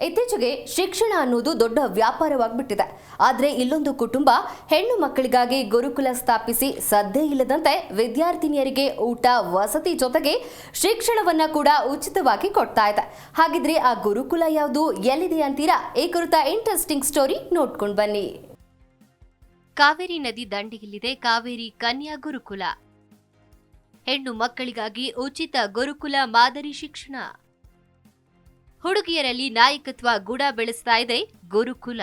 ಇತ್ತೀಚೆಗೆ ಶಿಕ್ಷಣ ಅನ್ನೋದು ದೊಡ್ಡ ವ್ಯಾಪಾರವಾಗಿಬಿಟ್ಟಿದೆ. ಆದರೆ ಇಲ್ಲೊಂದು ಕುಟುಂಬ ಹೆಣ್ಣು ಮಕ್ಕಳಿಗಾಗಿ ಗುರುಕುಲ ಸ್ಥಾಪಿಸಿ ಸದ್ದೇ ಇಲ್ಲದಂತೆ ವಿದ್ಯಾರ್ಥಿನಿಯರಿಗೆ ಊಟ, ವಸತಿ ಜೊತೆಗೆ ಶಿಕ್ಷಣವನ್ನ ಕೂಡ ಉಚಿತವಾಗಿ ಕೊಡ್ತಾ ಇದೆ. ಹಾಗಿದ್ರೆ ಆ ಗುರುಕುಲ ಯಾವುದು, ಎಲ್ಲಿದೆ ಅಂತೀರಾ? ಈ ಕುರಿತ ಇಂಟ್ರೆಸ್ಟಿಂಗ್ ಸ್ಟೋರಿ ನೋಡ್ಕೊಂಡು ಬನ್ನಿ. ಕಾವೇರಿ ನದಿ ದಂಡೆಯಲ್ಲಿದೆ ಕಾವೇರಿ ಕನ್ಯಾ ಗುರುಕುಲ. ಹೆಣ್ಣು ಮಕ್ಕಳಿಗಾಗಿ ಉಚಿತ ಗುರುಕುಲ ಮಾದರಿ ಶಿಕ್ಷಣ. ಹುಡುಗಿಯರಲ್ಲಿ ನಾಯಕತ್ವ ಗುಡ ಬೆಳೆಸ್ತಾ ಇದೆ ಗುರುಕುಲ.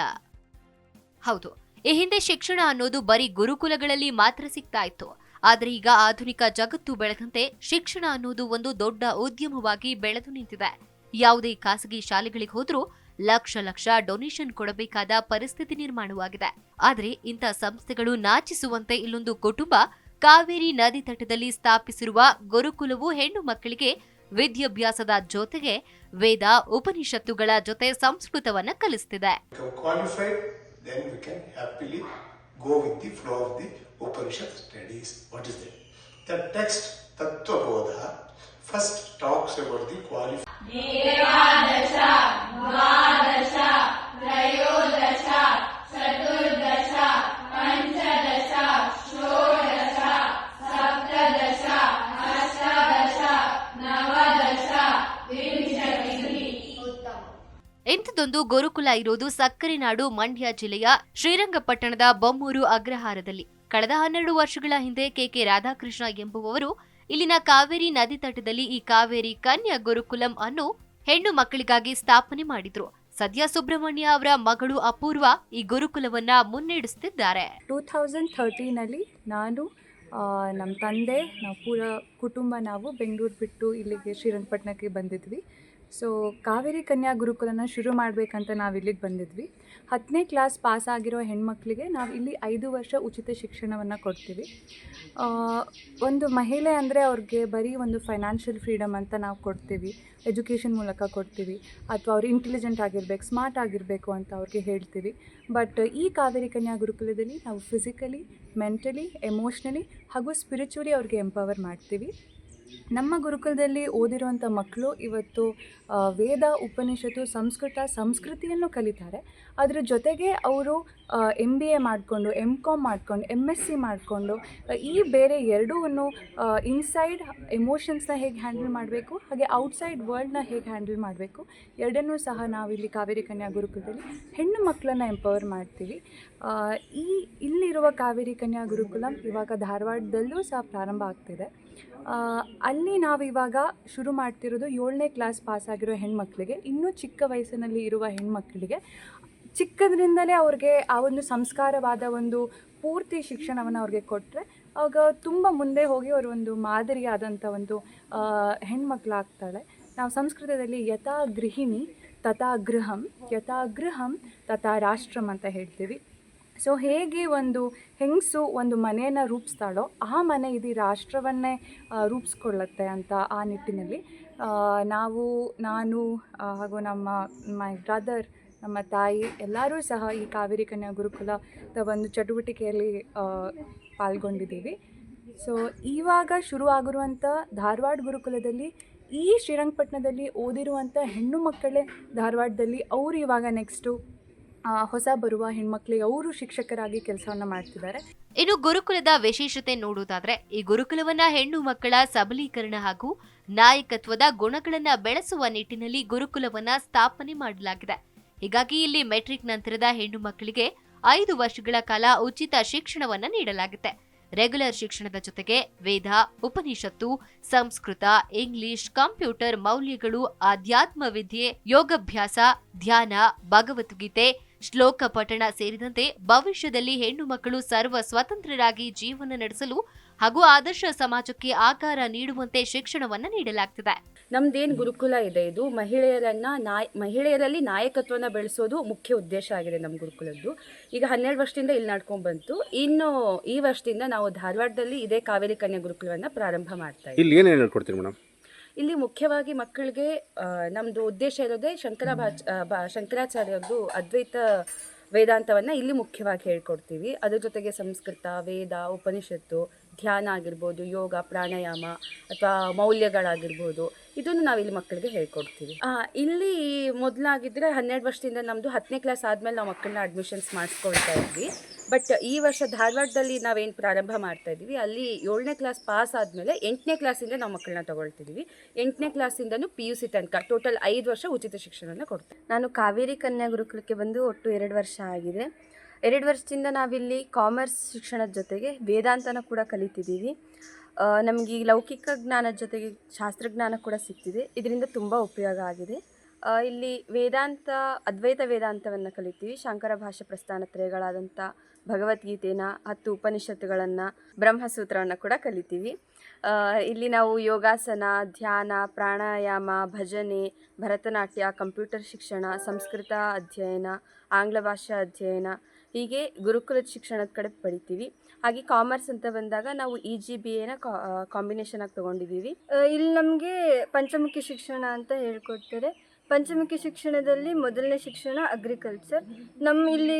ಹೌದು, ಈ ಹಿಂದೆ ಶಿಕ್ಷಣ ಅನ್ನೋದು ಬರೀ ಗುರುಕುಲಗಳಲ್ಲಿ ಮಾತ್ರ ಸಿಗ್ತಾ ಇತ್ತು. ಆದರೆ ಈಗ ಆಧುನಿಕ ಜಗತ್ತು ಬೆಳೆದಂತೆ ಶಿಕ್ಷಣ ಅನ್ನೋದು ಒಂದು ದೊಡ್ಡ ಉದ್ಯಮವಾಗಿ ಬೆಳೆದು ನಿಂತಿದೆ. ಯಾವುದೇ ಖಾಸಗಿ ಶಾಲೆಗಳಿಗೆ ಹೋದರೂ ಲಕ್ಷ ಲಕ್ಷ ಡೊನೇಷನ್ ಕೊಡಬೇಕಾದ ಪರಿಸ್ಥಿತಿ ನಿರ್ಮಾಣವಾಗಿದೆ. ಆದರೆ ಇಂಥ ಸಂಸ್ಥೆಗಳು ನಾಚಿಸುವಂತೆ ಇಲ್ಲೊಂದು ಕುಟುಂಬ ಕಾವೇರಿ ನದಿ ತಟದಲ್ಲಿ ಸ್ಥಾಪಿಸಿರುವ ಗುರುಕುಲವು ಹೆಣ್ಣು ಮಕ್ಕಳಿಗೆ ವಿದ್ಯಾಭ್ಯಾಸದ ಜೊತೆಗೆ ವೇದ ಉಪನಿಷತ್ತುಗಳ ಜೊತೆ ಸಂಸ್ಕೃತವನ್ನ ಕಲಿಸ್ತಿದೆ. ಇಂಥದೊಂದು ಗುರುಕುಲ ಇರೋದು ಸಕ್ಕರೆ ನಾಡು ಮಂಡ್ಯ ಜಿಲ್ಲೆಯ ಶ್ರೀರಂಗಪಟ್ಟಣದ ಬೊಮ್ಮೂರು ಅಗ್ರಹಾರದಲ್ಲಿ. ಕಳೆದ ಹನ್ನೆರಡು ವರ್ಷಗಳ ಹಿಂದೆ ಕೆಕೆ ರಾಧಾಕೃಷ್ಣ ಎಂಬುವವರು ಇಲ್ಲಿನ ಕಾವೇರಿ ನದಿ ತಟದಲ್ಲಿ ಈ ಕಾವೇರಿ ಕನ್ಯಾ ಗುರುಕುಲಂ ಅನ್ನು ಹೆಣ್ಣು ಮಕ್ಕಳಿಗಾಗಿ ಸ್ಥಾಪನೆ ಮಾಡಿದ್ರು. ಸದ್ಯ ಸುಬ್ರಹ್ಮಣ್ಯ ಅವರ ಮಗಳು ಅಪೂರ್ವ ಈ ಗುರುಕುಲವನ್ನ ಮುನ್ನಡೆಸುತ್ತಿದ್ದಾರೆ. ಟೂ ಥೌಸಂಡ್ ಥರ್ಟೀನಲ್ಲಿ ನಾನು ನಮ್ಮ ತಂದೆ, ನಾವು ಪೂರ ಕುಟುಂಬ ನಾವು ಬೆಂಗಳೂರು ಬಿಟ್ಟು ಇಲ್ಲಿಗೆ ಶ್ರೀರಂಗಪಟ್ಟಣಕ್ಕೆ ಬಂದಿದ್ವಿ. ಸೊ ಕಾವೇರಿ ಕನ್ಯಾ ಗುರುಕುಲನ ಶುರು ಮಾಡಬೇಕಂತ ನಾವು ಇಲ್ಲಿಗೆ ಬಂದಿದ್ವಿ. ಹತ್ತನೇ ಕ್ಲಾಸ್ ಪಾಸ್ ಆಗಿರೋ ಹೆಣ್ಮಕ್ಳಿಗೆ ನಾವು ಇಲ್ಲಿ ಐದು ವರ್ಷ ಉಚಿತ ಶಿಕ್ಷಣವನ್ನು ಕೊಡ್ತೀವಿ. ಒಂದು ಮಹಿಳೆ ಅಂದರೆ ಅವ್ರಿಗೆ ಬರೀ ಒಂದು ಫೈನಾನ್ಷಿಯಲ್ ಫ್ರೀಡಮ್ ಅಂತ ನಾವು ಕೊಡ್ತೀವಿ. ಎಜುಕೇಷನ್ ಮೂಲಕ ಕೊಡ್ತೀವಿ. ಅಥವಾ ಅವ್ರು ಇಂಟೆಲಿಜೆಂಟ್ ಆಗಿರ್ಬೇಕು ಸ್ಮಾರ್ಟ್ ಆಗಿರಬೇಕು ಅಂತ ಅವ್ರಿಗೆ ಹೇಳ್ತೀವಿ. ಬಟ್ ಈ ಕಾವೇರಿ ಕನ್ಯಾ ಗುರುಕುಲದಲ್ಲಿ ನಾವು ಫಿಸಿಕಲಿ ಮೆಂಟಲಿ ಎಮೋಷ್ನಲಿ ಹಾಗೂ ಸ್ಪಿರಿಚುವಲಿ ಅವ್ರಿಗೆ ಎಂಪವರ್ ಮಾಡ್ತೀವಿ. ನಮ್ಮ ಗುರುಕುಲದಲ್ಲಿ ಓದಿರುವಂಥ ಮಕ್ಕಳು ಇವತ್ತು ವೇದ, ಉಪನಿಷತ್ತು, ಸಂಸ್ಕೃತ, ಸಂಸ್ಕೃತಿಯನ್ನು ಕಲಿತಾರೆ. ಅದರ ಜೊತೆಗೆ ಅವರು ಎಂ ಬಿ ಎ ಮಾಡಿಕೊಂಡು ಎಂ ಕಾಮ್ ಮಾಡಿಕೊಂಡು ಎಂ ಎಸ್ ಸಿ ಮಾಡಿಕೊಂಡು, ಈ ಬೇರೆ ಎರಡೂ ಇನ್ಸೈಡ್ ಎಮೋಷನ್ಸ್ನ ಹೇಗೆ ಹ್ಯಾಂಡಲ್ ಮಾಡಬೇಕು, ಹಾಗೆ ಔಟ್ಸೈಡ್ ವರ್ಲ್ಡ್ನ ಹೇಗೆ ಹ್ಯಾಂಡಲ್ ಮಾಡಬೇಕು, ಎರಡನ್ನೂ ಸಹ ನಾವಿಲ್ಲಿ ಕಾವೇರಿ ಕನ್ಯಾ ಗುರುಕುಲದಲ್ಲಿ ಹೆಣ್ಣು ಮಕ್ಕಳನ್ನ ಎಂಪವರ್ ಮಾಡ್ತೀವಿ. ಈ, ಇಲ್ಲಿರುವ ಕಾವೇರಿ ಕನ್ಯಾ ಗುರುಕುಲಂ ಇವಾಗ ಧಾರವಾಡದಲ್ಲೂ ಸಹ ಪ್ರಾರಂಭ ಆಗ್ತಿದೆ. ಅಲ್ಲಿ ನಾವಿವಾಗ ಶುರು ಮಾಡ್ತಿರೋದು ಏಳನೇ ಕ್ಲಾಸ್ ಪಾಸ್ ಆಗಿರೋ ಹೆಣ್ಮಕ್ಳಿಗೆ, ಇನ್ನೂ ಚಿಕ್ಕ ವಯಸ್ಸಿನಲ್ಲಿ ಇರುವ ಹೆಣ್ಮಕ್ಳಿಗೆ. ಚಿಕ್ಕದ್ರಿಂದಲೇ ಅವ್ರಿಗೆ ಆ ಒಂದು ಸಂಸ್ಕಾರವಾದ ಒಂದು ಪೂರ್ತಿ ಶಿಕ್ಷಣವನ್ನು ಅವ್ರಿಗೆ ಕೊಟ್ಟರೆ ಆಗ ತುಂಬ ಮುಂದೆ ಹೋಗಿ ಅವರು ಒಂದು ಮಾದರಿಯಾದಂಥ ಒಂದು ಹೆಣ್ಮಕ್ಳಾಗ್ತಾಳೆ. ನಾವು ಸಂಸ್ಕೃತದಲ್ಲಿ ಯಥಾ ಗೃಹಿಣಿ ತಥಾ ಗೃಹಂ ಯಥಾ ಗೃಹಂ ತಥಾ ರಾಷ್ಟ್ರಂ ಅಂತ ಹೇಳ್ತೀವಿ. ಸೊ ಹೇಗೆ ಒಂದು ಹೆಂಗಸು ಒಂದು ಮನೆಯನ್ನು ರೂಪಿಸ್ತಾಳೋ, ಆ ಮನೆ ಇಡೀ ರಾಷ್ಟ್ರವನ್ನೇ ರೂಪಿಸ್ಕೊಳ್ಳುತ್ತೆ ಅಂತ ಆ ನಿಟ್ಟಿನಲ್ಲಿ ನಾವು, ನಾನು ಹಾಗೂ ನಮ್ಮ ಮೈ ಬ್ರದರ್ ನಮ್ಮ ತಾಯಿ ಎಲ್ಲರೂ ಸಹ ಈ ಕಾವೇರಿ ಕನ್ಯಾ ಗುರುಕುಲದ ಒಂದು ಚಟುವಟಿಕೆಯಲ್ಲಿ ಪಾಲ್ಗೊಂಡಿದ್ದೀವಿ. ಸೊ ಇವಾಗ ಶುರು ಆಗಿರುವಂಥ ಧಾರವಾಡ ಗುರುಕುಲದಲ್ಲಿ, ಈ ಶ್ರೀರಂಗಪಟ್ಟಣದಲ್ಲಿ ಓದಿರುವಂಥ ಹೆಣ್ಣು ಮಕ್ಕಳೇ ಧಾರವಾಡದಲ್ಲಿ, ಅವರು ಇವಾಗ ನೆಕ್ಸ್ಟು ಹೊಸ ಬರುವ ಹೆಣ್ಮಕ್ಳಿಗೆ ಅವರು ಶಿಕ್ಷಕರಾಗಿ ಕೆಲಸವನ್ನು ಮಾಡ್ತಿದ್ದಾರೆ. ಇನ್ನು ಗುರುಕುಲದ ವಿಶೇಷತೆ ನೋಡುವುದಾದ್ರೆ, ಈ ಗುರುಕುಲವನ್ನ ಹೆಣ್ಣು ಮಕ್ಕಳ ಸಬಲೀಕರಣ ಹಾಗೂ ನಾಯಕತ್ವದ ಗುಣಗಳನ್ನ ಬೆಳೆಸುವ ನಿಟ್ಟಿನಲ್ಲಿ ಗುರುಕುಲವನ್ನ ಸ್ಥಾಪನೆ ಮಾಡಲಾಗಿದೆ. ಹೀಗಾಗಿ ಇಲ್ಲಿ ಮೆಟ್ರಿಕ್ ನಂತರದ ಹೆಣ್ಣು ಮಕ್ಕಳಿಗೆ ಐದು ವರ್ಷಗಳ ಕಾಲ ಉಚಿತ ಶಿಕ್ಷಣವನ್ನ ನೀಡಲಾಗುತ್ತೆ. ರೆಗ್ಯುಲರ್ ಶಿಕ್ಷಣದ ಜೊತೆಗೆ ವೇದ, ಉಪನಿಷತ್ತು, ಸಂಸ್ಕೃತ, ಇಂಗ್ಲಿಷ್, ಕಂಪ್ಯೂಟರ್, ಮೌಲ್ಯಗಳು, ಆಧ್ಯಾತ್ಮ ವಿದ್ಯೆ, ಯೋಗಾಭ್ಯಾಸ, ಧ್ಯಾನ, ಭಗವದ್ಗೀತೆ ಶ್ಲೋಕ ಪಠಣ ಸೇರಿದಂತೆ ಭವಿಷ್ಯದಲ್ಲಿ ಹೆಣ್ಣು ಮಕ್ಕಳು ಸರ್ವ ಸ್ವತಂತ್ರರಾಗಿ ಜೀವನ ನಡೆಸಲು ಹಾಗೂ ಆದರ್ಶ ಸಮಾಜಕ್ಕೆ ಆಕಾರ ನೀಡುವಂತೆ ಶಿಕ್ಷಣವನ್ನ ನೀಡಲಾಗ್ತದೆ. ನಮ್ದೇನ್ ಗುರುಕುಲ ಇದೆ ಇದು. ಮಹಿಳೆಯರನ್ನ ನಾಯ್ ಮಹಿಳೆಯರಲ್ಲಿ ನಾಯಕತ್ವನ ಬೆಳೆಸೋದು ಮುಖ್ಯ ಉದ್ದೇಶ ಆಗಿದೆ ನಮ್ಮ ಗುರುಕುಲದ್ದು. ಈಗ ಹನ್ನೆರಡು ವರ್ಷದಿಂದ ಇಲ್ಲಿ ನಡ್ಕೊಂಡ್ ಬಂತು. ಇನ್ನು ಈ ವರ್ಷದಿಂದ ನಾವು ಧಾರವಾಡದಲ್ಲಿ ಇದೇ ಕಾವೇರಿ ಕನ್ಯಾ ಗುರುಕುಲವನ್ನ ಪ್ರಾರಂಭ ಮಾಡ್ತಾ ಇದ್ದೀವಿ ಇಲ್ಲಿ ಏನೇನು ಹೇಳ್ಕೊಡ್ತೀರಿ ಮೇಡಮ್? ಇಲ್ಲಿ ಮುಖ್ಯವಾಗಿ ಮಕ್ಕಳಿಗೆ ನಮ್ಮದು ಉದ್ದೇಶ ಇರೋದೇ ಶಂಕರ ಭಾಚ್ ಶಂಕರಾಚಾರ್ಯರದ್ದು ಅದ್ವೈತ ವೇದಾಂತವನ್ನು ಇಲ್ಲಿ ಮುಖ್ಯವಾಗಿ ಹೇಳ್ಕೊಡ್ತೀವಿ. ಅದ್ರ ಜೊತೆಗೆ ಸಂಸ್ಕೃತ, ವೇದ, ಉಪನಿಷತ್ತು, ಧ್ಯಾನ ಆಗಿರ್ಬೋದು, ಯೋಗ, ಪ್ರಾಣಾಯಾಮ ಅಥವಾ ಮೌಲ್ಯಗಳಾಗಿರ್ಬೋದು, ಇದನ್ನು ನಾವು ಇಲ್ಲಿ ಮಕ್ಕಳಿಗೆ ಹೇಳ್ಕೊಡ್ತೀವಿ. ಇಲ್ಲಿ ಮೊದಲಾಗಿದ್ದರೆ ಹನ್ನೆರಡು ವರ್ಷದಿಂದ ನಮ್ಮದು ಹತ್ತನೇ ಕ್ಲಾಸ್ ಆದಮೇಲೆ ನಾವು ಮಕ್ಕಳನ್ನ ಅಡ್ಮಿಷನ್ಸ್ ಮಾಡಿಸ್ಕೊಳ್ತಾ ಇದ್ವಿ. ಬಟ್ ಈ ವರ್ಷ ಧಾರವಾಡದಲ್ಲಿ ನಾವೇನು ಪ್ರಾರಂಭ ಮಾಡ್ತಾ ಇದ್ದೀವಿ, ಅಲ್ಲಿ ಏಳನೇ ಕ್ಲಾಸ್ ಪಾಸ್ ಆದಮೇಲೆ ಎಂಟನೇ ಕ್ಲಾಸಿಂದ ನಾವು ಮಕ್ಕಳನ್ನ ತಗೊಳ್ತಿದ್ದೀವಿ ಎಂಟನೇ ಕ್ಲಾಸಿಂದನೂ ಪಿ ಯು ಸಿ ತನಕ ಟೋಟಲ್ ಐದು ವರ್ಷ ಉಚಿತ ಶಿಕ್ಷಣವನ್ನು ಕೊಡ್ತೀವಿ. ನಾನು ಕಾವೇರಿ ಕನ್ಯಾ ಗುರುಕುಲಕ್ಕೆ ಬಂದು ಒಟ್ಟು ಎರಡು ವರ್ಷ ಆಗಿದೆ. ಎರಡು ವರ್ಷದಿಂದ ನಾವಿಲ್ಲಿ ಕಾಮರ್ಸ್ ಶಿಕ್ಷಣದ ಜೊತೆಗೆ ವೇದಾಂತನ ಕೂಡ ಕಲಿತಿದ್ದೀವಿ. ನಮಗೆ ಲೌಕಿಕ ಜ್ಞಾನದ ಜೊತೆಗೆ ಶಾಸ್ತ್ರಜ್ಞಾನ ಕೂಡ ಸಿಗ್ತಿದೆ ಇದರಿಂದ ತುಂಬ ಉಪಯೋಗ ಆಗಿದೆ. ಇಲ್ಲಿ ವೇದಾಂತ, ಅದ್ವೈತ ವೇದಾಂತವನ್ನು ಕಲಿತೀವಿ. ಶಂಕರ ಭಾಷೆ ಪ್ರಸ್ಥಾನತ್ರಯಗಳಾದಂಥ ಭಗವದ್ಗೀತೆನ ಹತ್ತು ಉಪನಿಷತ್ತುಗಳನ್ನು ಬ್ರಹ್ಮಸೂತ್ರವನ್ನು ಕೂಡ ಕಲಿತೀವಿ. ಇಲ್ಲಿ ನಾವು ಯೋಗಾಸನ, ಧ್ಯಾನ, ಪ್ರಾಣಾಯಾಮ, ಭಜನೆ, ಭರತನಾಟ್ಯ, ಕಂಪ್ಯೂಟರ್ ಶಿಕ್ಷಣ, ಸಂಸ್ಕೃತ ಅಧ್ಯಯನ, ಆಂಗ್ಲ ಭಾಷಾ ಅಧ್ಯಯನ ಹೀಗೆ ಗುರುಕುಲದ ಶಿಕ್ಷಣದ ಕಡೆ ಪಡಿತೀವಿ. ಹಾಗೆ ಕಾಮರ್ಸ್ ಅಂತ ಬಂದಾಗ ನಾವು ಇ ಜಿ ಬಿ ಎನ ಕಾಂಬಿನೇಷನ್ ಆಗಿ ತೊಗೊಂಡಿದ್ದೀವಿ. ಇಲ್ಲಿ ನಮಗೆ ಪಂಚಮುಖಿ ಶಿಕ್ಷಣ ಅಂತ ಹೇಳ್ಕೊಡ್ತಾರೆ. ಪಂಚಮುಖಿ ಶಿಕ್ಷಣದಲ್ಲಿ ಮೊದಲನೇ ಶಿಕ್ಷಣ ಅಗ್ರಿಕಲ್ಚರ್ ನಮ್ಮ ಇಲ್ಲಿ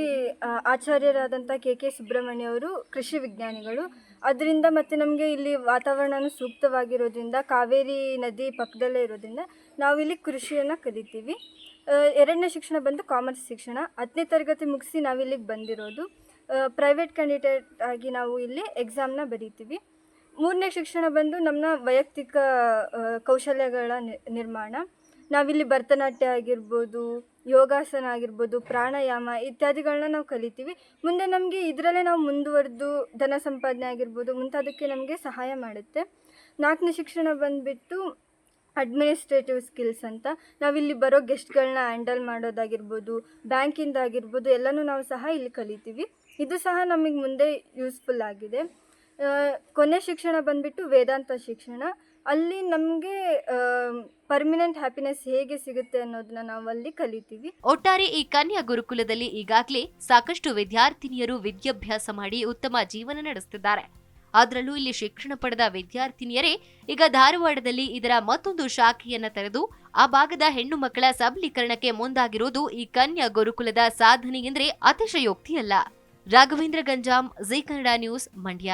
ಆಚಾರ್ಯರಾದಂಥ ಕೆ ಕೆ ಸುಬ್ರಹ್ಮಣ್ಯ ಅವರು ಕೃಷಿ ವಿಜ್ಞಾನಿಗಳು. ಅದರಿಂದ ಮತ್ತು ನಮಗೆ ಇಲ್ಲಿ ವಾತಾವರಣನೂ ಸೂಕ್ತವಾಗಿರೋದ್ರಿಂದ, ಕಾವೇರಿ ನದಿ ಪಕ್ಕದಲ್ಲೇ ಇರೋದ್ರಿಂದ ನಾವಿಲ್ಲಿ ಕೃಷಿಯನ್ನು ಕಲಿತೀವಿ. ಎರಡನೇ ಶಿಕ್ಷಣ ಬಂದು ಕಾಮರ್ಸ್ ಶಿಕ್ಷಣ. ಹತ್ತನೇ ತರಗತಿ ಮುಗಿಸಿ ನಾವಿಲ್ಲಿಗೆ ಬಂದಿರೋದು. ಪ್ರೈವೇಟ್ ಕ್ಯಾಂಡಿಡೇಟ್ ಆಗಿ ನಾವು ಇಲ್ಲಿ ಎಕ್ಸಾಮ್ನ ಬರೀತೀವಿ. ಮೂರನೇ ಶಿಕ್ಷಣ ಬಂದು ನಮ್ಮ ವೈಯಕ್ತಿಕ ಕೌಶಲ್ಯಗಳ ನಿರ್ಮಾಣ. ನಾವಿಲ್ಲಿ ಭರತನಾಟ್ಯ ಆಗಿರ್ಬೋದು, ಯೋಗಾಸನ ಆಗಿರ್ಬೋದು, ಪ್ರಾಣಾಯಾಮ ಇತ್ಯಾದಿಗಳನ್ನ ನಾವು ಕಲಿತೀವಿ. ಮುಂದೆ ನಮಗೆ ಇದರಲ್ಲೇ ನಾವು ಮುಂದುವರೆದು ಧನ ಸಂಪಾದನೆ ಆಗಿರ್ಬೋದು, ಮುಂತಾದಕ್ಕೆ ನಮಗೆ ಸಹಾಯ ಮಾಡುತ್ತೆ. ನಾಲ್ಕನೇ ಶಿಕ್ಷಣ ಬಂದುಬಿಟ್ಟು ಅಡ್ಮಿನಿಸ್ಟ್ರೇಟಿವ್ ಸ್ಕಿಲ್ಸ್ ಅಂತ. ನಾವಿಲ್ಲಿ ಬರೋ ಗೆಸ್ಟ್ಗಳನ್ನ ಹ್ಯಾಂಡಲ್ ಮಾಡೋದಾಗಿರ್ಬೋದು, ಬ್ಯಾಂಕಿಂದ ಆಗಿರ್ಬೋದು, ಎಲ್ಲನೂ ನಾವು ಸಹ ಇಲ್ಲಿ ಕಲಿತೀವಿ. ಇದು ಸಹ ನಮಗೆ ಮುಂದೆ ಯೂಸ್ಫುಲ್ ಆಗಿದೆ. ಕೊನೆ ಶಿಕ್ಷಣ ಬಂದುಬಿಟ್ಟು ವೇದಾಂತ ಶಿಕ್ಷಣ. ಅಲ್ಲಿ ನಮಗೆ ಪರ್ಮಿನೆಂಟ್ ಹ್ಯಾಪಿನೆಸ್ ಹೇಗೆ ಸಿಗುತ್ತೆ ಅನ್ನೋದನ್ನ ನಾವು ಅಲ್ಲಿ ಕಲಿತೀವಿ. ಒಟ್ಟಾರೆ ಈ ಕನ್ಯಾ ಗುರುಕುಲದಲ್ಲಿ ಈಗಾಗಲೇ ಸಾಕಷ್ಟು ವಿದ್ಯಾರ್ಥಿನಿಯರು ವಿದ್ಯಾಭ್ಯಾಸ ಮಾಡಿ ಉತ್ತಮ ಜೀವನ ನಡೆಸುತ್ತಿದ್ದಾರೆ ಅದರಲ್ಲೂ ಇಲ್ಲಿ ಶಿಕ್ಷಣ ಪಡೆದ ವಿದ್ಯಾರ್ಥಿನಿಯರೇ ಈಗ ಧಾರವಾಡದಲ್ಲಿ ಇದರ ಮತ್ತೊಂದು ಶಾಖೆಯನ್ನ ತೆರೆದು, ಆ ಭಾಗದ ಹೆಣ್ಣು ಮಕ್ಕಳ ಸಬಲೀಕರಣಕ್ಕೆ ಮುಂದಾಗಿರುವುದು ಈ ಕನ್ಯಾ ಗುರುಕುಲದ ಸಾಧನೆ ಎಂದ್ರೆ ಅತಿಶಯೋಕ್ತಿಯಲ್ಲ Raghavendra Ganjam, Zee Kannada news, Mandya.